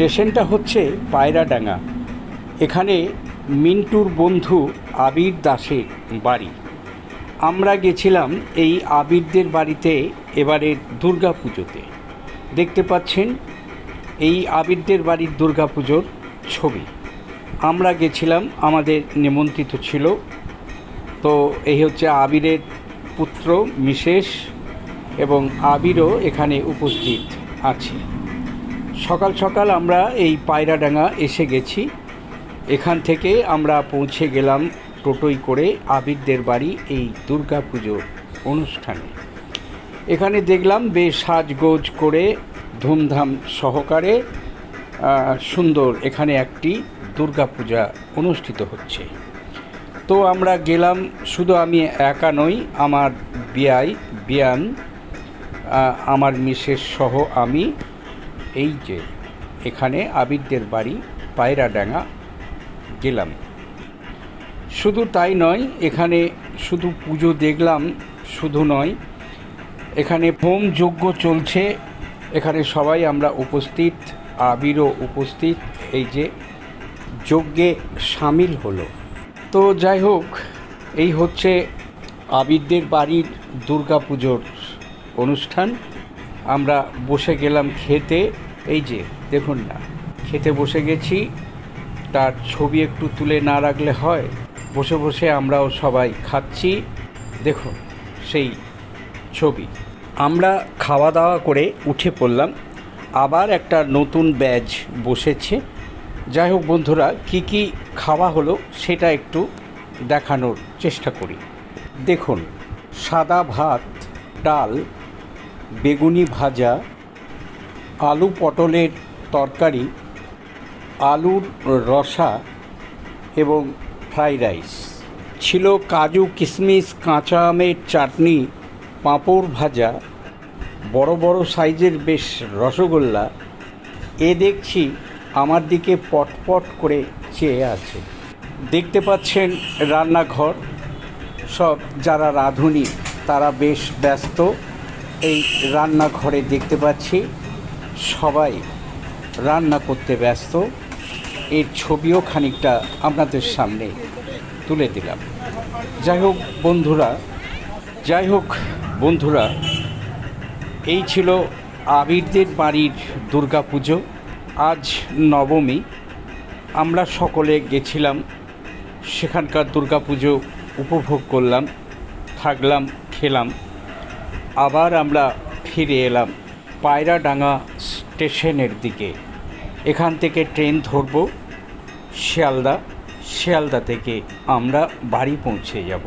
স্টেশনটা হচ্ছে পায়রাডাঙ্গা। এখানে মিন্টুর বন্ধু আবির দাসের বাড়ি। আমরা গেছিলাম এই আবিরদের বাড়িতে এবারের দুর্গা পুজোতে দেখতে পাচ্ছেন, এই আবিরদের বাড়ির দুর্গা পুজোর ছবি। আমরা গেছিলাম, আমাদের নিমন্ত্রিত ছিল। তো এই হচ্ছে আবিরের পুত্র মিশেষ এবং আবিরও এখানে উপস্থিত আছে। সকাল সকাল আমরা এই পায়রাডাঙ্গা এসে গেছি। এখান থেকে আমরা পৌঁছে গেলাম টোটোই করে আবিরদের বাড়ি এই দুর্গা পুজোর অনুষ্ঠানে। এখানে দেখলাম বেশ সাজগোজ করে ধুমধাম সহকারে সুন্দর এখানে একটি দুর্গা পূজা অনুষ্ঠিত হচ্ছে। তো আমরা গেলাম, শুধু আমি একা নই, আমার বিয়াই বিয়ান আমার মিসেস সহ আমি। এই যে, এখানে আবিরদের বাড়ি পায়রাডাঙ্গা গেলাম। শুধু তাই নয়, এখানে শুধু পুজো দেখলাম, শুধু নয়, এখানে হোম যজ্ঞ চলছে, এখানে সবাই আমরা উপস্থিত, আবিরও উপস্থিত, এই যে যজ্ঞে সামিল হলো। তো যাই হোক, এই হচ্ছে আবিরদের বাড়ির দুর্গা পুজোর অনুষ্ঠান। আমরা বসে গেলাম খেতে। এই যে, দেখুন না, খেতে বসে গেছি। তার ছবি একটু তুলে না রাখলে হয়। বসে বসে আমরাও সবাই খাচ্ছি। দেখুন, সেই ছবি। আমরা খাওয়া দাওয়া করে উঠে পড়লাম। আবার একটা নতুন ব্যাচ বসেছে। যাই হোক বন্ধুরা, কি কি খাওয়া হলো সেটা একটু দেখানোর চেষ্টা করি। দেখুন, সাদা ভাত, ডাল বেগুনি ভাজা, আলু পটলের তরকারি, আলুর রসা এবং ফ্রাইড রাইস। ছিল কাজু কিশমিশ কাঁচা আমের চাটনি, পাঁপড় ভাজা, বড় বড় সাইজের বেশ রসগোল্লা। এ দেখছি আমার দিকে পটপট করে চেয়ে আছে। দেখতে পাচ্ছেন রান্নাঘর। সব যারা রাঁধুনি, তারা বেশ ব্যস্ত। এই রান্নাঘরে দেখতে পাচ্ছি সবাই রান্না করতে ব্যস্ত। এর ছবিও খানিকটা আপনাদের সামনে তুলে দিলাম। যাই হোক বন্ধুরা, যাই হোক বন্ধুরা, এই ছিল আবিরদের বাড়ির দুর্গা পুজো আজ নবমী। আমরা সকলে গেছিলাম, সেখানকার দুর্গা পুজো উপভোগ করলাম, থাকলাম, খেলাম। আবার আমরা ফিরে এলাম পায়রাডাঙ্গা স্টেশনের দিকে। এখান থেকে ট্রেন ধরব, শিয়ালদা শিয়ালদা থেকে আমরা বাড়ি পৌঁছে যাব।